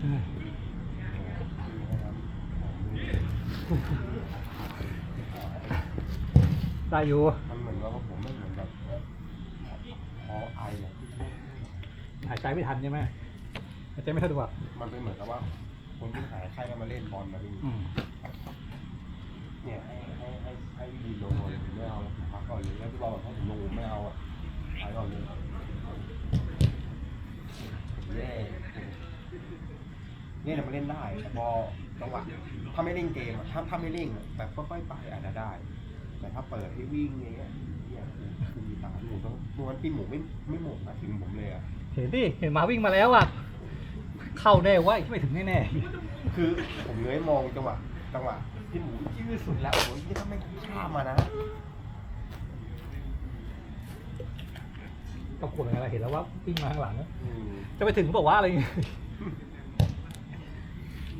ได้อยู่มันเหมือนกับผมไม่เหมือนกับพอไอหายใจไม่ทันใช่ไหมหายใจไม่สะดวกมันเป็นเหมือนกับว่า คนที่หายไข้แล้วมาเล่นบอลมาดิเนี่ยให้ให้ให้ให้ดีลงเลยไม่เอาพักก่อนเลยแล้วที่เราถ้าถึงลงไม่เอาหายก่อนเลย เนี่ยมันเล่นได้แต่พอจังหวะถ้าไม่เล่นเกมอะถ้าถ้าไม่เล่นอะแบบค่อยๆไปอาจจะได้ แต่ถ้าเปิดให้วิ่งอย่างเงี้ยเนี่ยคือมีตาหมูต้องเมื่อวันพี่หมูไม่ไม่หมดนะถึงผมเลยอะเห็นดิเห็นหมาวิ่งมาแล้วอะ เข้าแน่ว่าไม่ถึงแน่คือผมเงยมองจังหวะจังหวะพี่หมูยืดสุดแล้วโอ้ยนี่ถ้าไม่ข้ามมานะๆก็ปวดอะไรเห็นแล้วว่าวิ่งมาข้างหลังอะอืม จะไปถึงบอกว่าอะไรเงี้ยห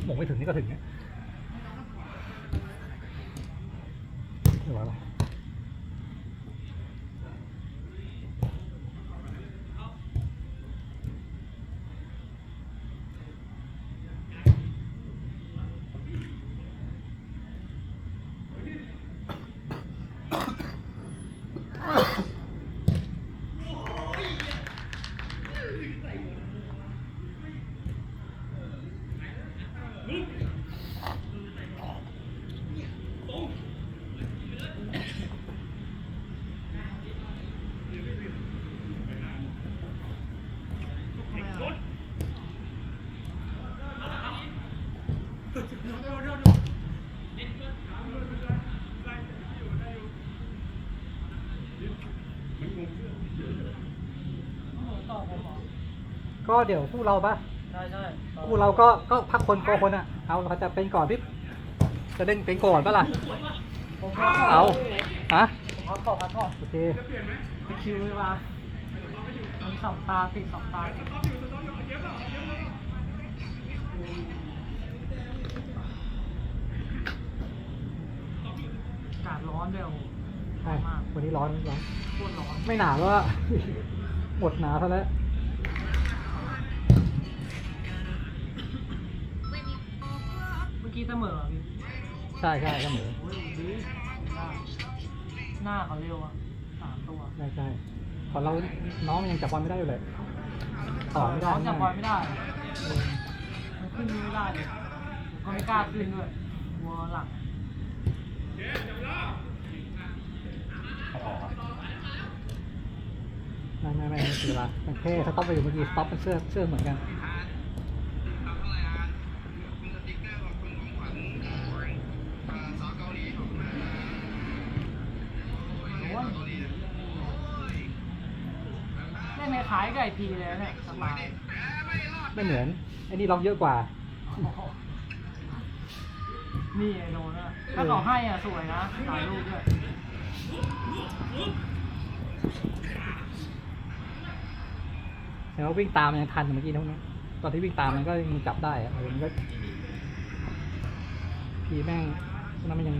มงไม่ถึงนี่ก็ถึงเนี่ยเรียบร้อยละ ต่อผมเหรอก็เดี๋ยวคู่เราปะใช่ใช่คู่เราก็ก็พักคนโกคนอะ เอาเราจะเป็นก่อนพี่จะเล่นเป็นก่อนปะล่ะ ผมเอา ฮะ ผมเอาต่อพัดก่อนโอเค ไปคิวเวลามีสองตาติดสองตาติดอากาศร้อนเดียวใช่วันนี้ร้อนร้อนโคตรร้อน ไม่หนาวแล้วอะหมดหนาวซะแล้วเมื่อกี้เสมอเหรอพี่ใช่ใช่ครับหมูโอ้ยดีหน้าหน้าเขาเร็วอะสามตัวใช่ใช่ของเราน้องยังจับบอลไม่ได้อยู่เลยต่อไม่ได้น้องจับบอลไม่ได้เออมันขึ้นไม่ได้เลยก็ไม่กล้าขึ้นด้วยกลัวหลังเขาออกอะ ไม่ไม่ไม่ไม่สีลามันแค่สต็อปไปอยู่เมื่อกี้สต็อปเป็นเสื้อเสื้อเหมือนกันโอ้ยเล่นคล้ายๆกับไอพีเลยเนี่ยสบายไม่เหมือนไอ้นี่ล็อกเยอะกว่า นี่ไอโดนอะถ้าเขาให้อะสวยนะถ่ายรูปด้วย แต่ว่าวิ่งตามมันยังทันเมื่อกี้เท่านั้นตอนที่วิ่งตามมันก็ยังจับได้อะเออมันก็พีแม่งตอนนั้นมันยัง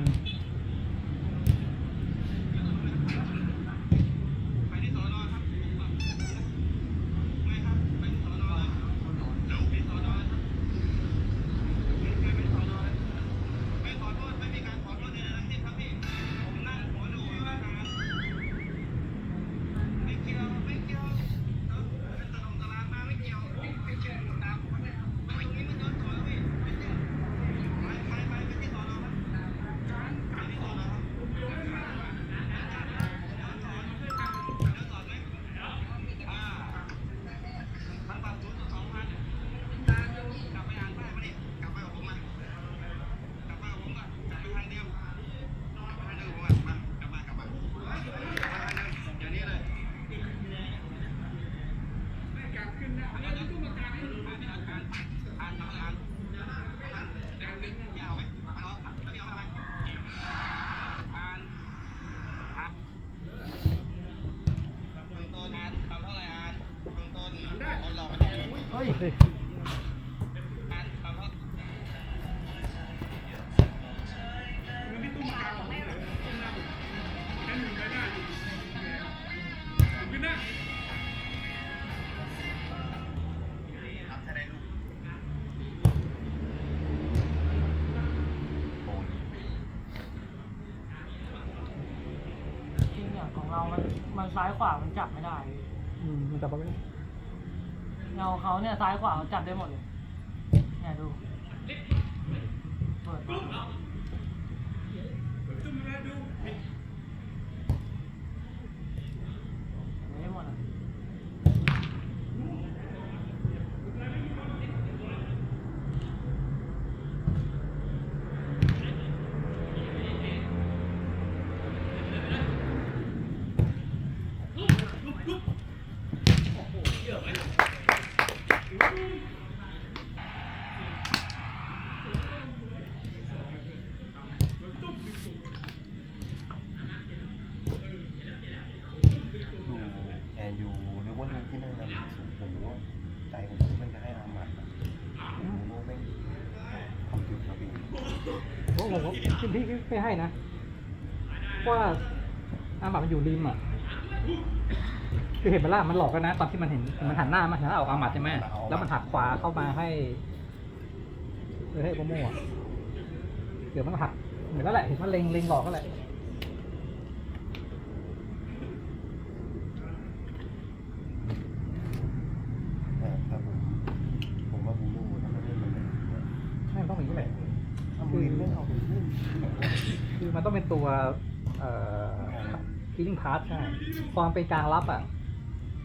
จริงอย่าของเรา มันมันซ้ายขวา มันจับไม่ได้ อืมจับไม่ได้ เงาเขาเนี่ยซ้ายขวาเขาจับได้หมดเลยเนี่ยดูเปิดมาไม่หมดอะ ดูแอนยูหรือว่าลูกที่นั่งนำสูงผมรู้ว่าใจผมไม่จะให้อามัดอะผมรู้ว่าไม่ทำจุดครับพี่ โอ้โหผม พี่พี่ไม่ให้นะเพราะว่าอาบัตมันอยู่ริมอะคือเห็นเวลามันหลอกกันนะ ตอนที่มันเห็นมันหันหน้ามาเห็นเอาอามัดใช่ไหมแล้วมันหักขวาเข้ามาให้เออให้โปรโมอะเดี๋ยวมันหักเหมือนก็แหละเห็นว่าเล็งเล็งหลอกก็แหละแต่ถ้าผมผมว่าบูโน่ถ้าไม่เล่นมันไม่ได้ใช่มันต้องเป็นอย่างนี้แหละ ถ้าบูโน่ไม่เอาไปเล่นแบบว่าคือมันต้องเป็นตัวเอ่อ killing pass ใช่ความเป็นกลางรับอะ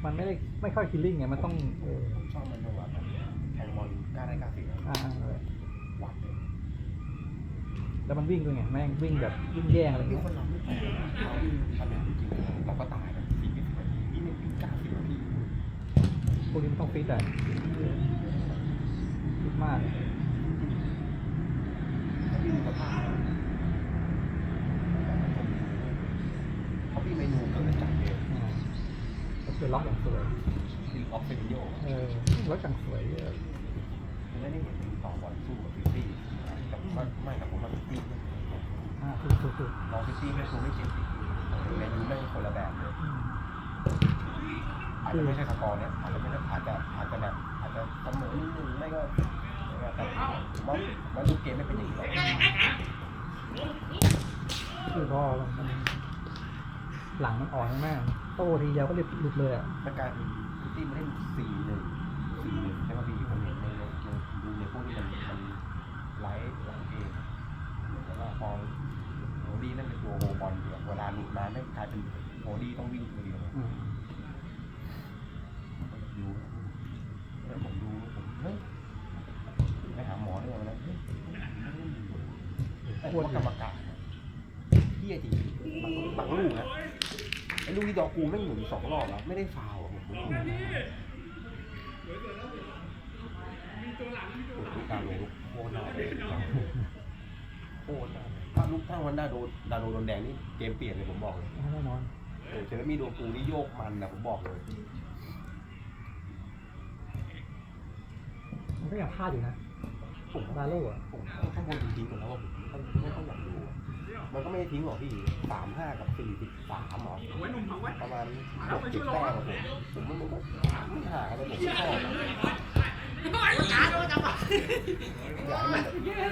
มันไม่ได้ไม่ค่อย killing ไงมันต้องเออผมชอบมันจังหวะแบบแทงบอลกล้าได้กล้าเสียอ่าๆเลยวัดเลยแล้วมันวิ่งด้วยไงแม่งวิ่งแบบวิ่งแย่งอะไรคือเงี้ยคนเราไม่แพ้เราทำอย่างจริงๆเราก็ตายนะสี่สิบนาทีนี่เนี่ยเก้าสิบนาทีพวกนี้มันต้องฟิตอะฟิตมากถ้าพี่ดูสภาพ เขาพี่เมนูเกิดจากเกมอ่าก็คือล็อกอย่างสวยคือออฟเซนโยเออล็อกอย่างสวยเออมันไม่ได้เห็นเป็นต่อบอลสู้กับซิตี้แต่ผมว่าไม่แต่ผมว่าซิตี้อ่าถูกถูกถูกน้องซิตี้ไม่สู้ไม่เจ็บแมนยูไม่คนละแบบเลยอืมอาจจะไม่ใช่สกอร์เนี่ยอาจจะไม่ใช่อาจจะอาจจะแบบอาจจะเสมอนิดนึงไม่ก็ แต่ผมว่าว่าลูกเกมไม่เป็นอย่างนี้หรอกคือพอมันหลังมันอ่อนมากโตทีเดียวก็เรียบหลุดเลยอะมันกายเป็นซิตี้มันเล่นสี่หนึ่งสี่หนึ่งใช่ไหมพี่ผมเห็นในในดูในพวกนี้มันมันไลฟ์ไลฟ์เองแล้วก็พอโฮดี้นั่นเป็นตัวโฮบอลเดียวเวลาหลุดมาไม่กลายเป็นโฮดี้ต้องวิ่งตัวเดียวอืมดูแล้วผมดูผมเฮ้ย ไปหาหมอด้วยนะเฮ้ยแต่พวกกรรมการเฮียจริงบางลูกนะไอ้ลูกที่ดอกกูไม่งหมุนสองรอบแล้วไม่ได้ฟาวอะผมผมผมการลงลูกโคตรน่าเลยโคตรน่าเลยถ้าลูกถ้าวันดาโดนดาโดโดนแดงนี่เกมเปลี่ยนเลยผมบอกเลยแน่นอนโอ้เจอมีโดนกูนี่โยกมันนะผมบอกเลยมันก็ยังพลาดอยู่นะ ผมบาโล่อะผมข้างบนจริงๆก่อนแล้วว่าผมไม่ค่อยไม่ค่อยอยากดูอะมันก็ไม่ได้ทิ้งหรอกพี่สามห้ากับสี่สิบสามหรอประมาณหกเจ็ดแต้มอะผมผมมันก็ไม่ห่างอะไรผมไม่ชอบอะอยากให้มัน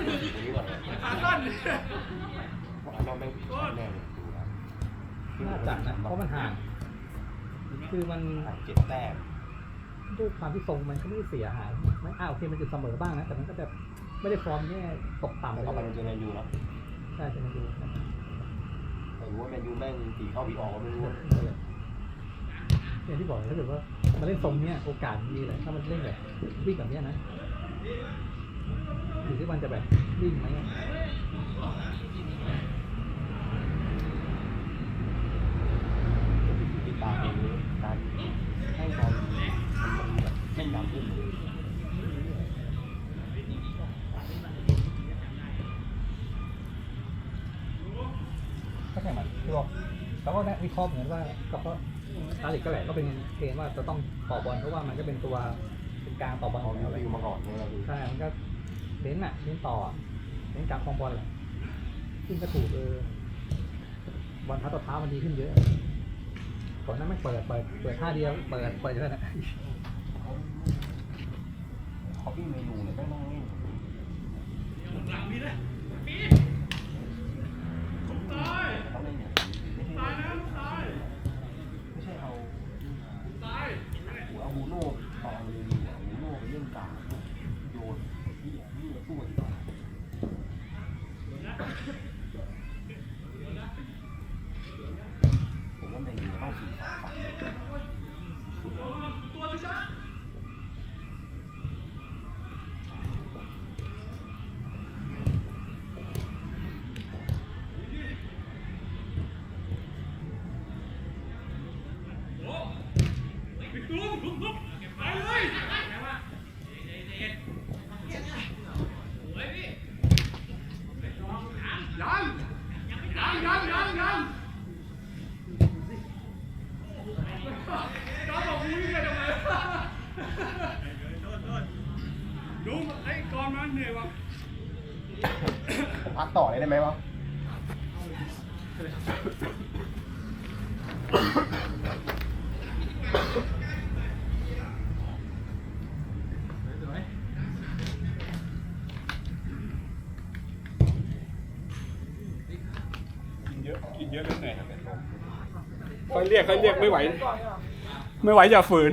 แบบอย่างนี้ก่อนเลยเพราะอันนั้นไม่แน่เลยดูแล้วน่าจะนะเพราะมันห่าง คือมันห่างเจ็ดแต้มด้วยความที่ทรงมันก็ไม่ได้เสียหายไม่อ้าวโอเคมันจะเสมอบ้างนะแต่มันก็แบบ ไม่ได้ฟอร์มแย่ตกต่ำแต่ไปก็ไปเลยเจอแมนยูแล้วใช่ใช่มันดูแต่รู้ว่าแมนยูแม่งผีเข้าผีออกก็ไม่รู้อย่างที่บอกถ้าเกิดว่ามาเล่นทรงเนี้ยโอกาสดีเลยถ้ามันเล่นแบบวิ่งแบบเนี้ยนะอยู่ที่มันจะแบบวิ่งไหมอะติดตามเองการให้บอลมันแบบไม่นำขึ้น ก็ใช่มัน คือบอกเขาก็ได้วิเคราะห์เหมือนว่าก็เพราะอาลิกก็แหละก็เป็นเกณฑ์ว่าจะต้องต่อบอลเพราะว่ามันก็เป็นตัวเป็นกลางต่อบอลเอาของอยู่เราเลยอยู่มาก่อนเนี่ยเราดูใช่มันก็เน้นอะเน้นต่ออะเน้นการครองบอลแหละขึ้นก็ถูกเออบอลเท้าต่อเท้ามันดีขึ้นเยอะก่อนหนั้นไม่เปิดเปิดเปิดท่าเดียวเปิดเปิดเยอะนะเขาพี่เมนูเนี่ยไม่ต้องเล่นต้องเล่นอย่างนี้ไม่ใช่ไม่ใช่ เอาบูโน่ต่อเลยดีกว่าบูโน่ไปเล่นกลางโยนที่นี่สู้ดีกว่าผมว่าในนี้ต้องสี่สามฝั่ง ดูไอ้กอนมันเหนื่อยวะ ผมพักต่อเลย ได้ไหมวะกินเยอะกินเยอะแล้วเหนื่อยค่อยเรียกค่อยเรียกไม่ไหว ไม่ไหวอย่าฝืน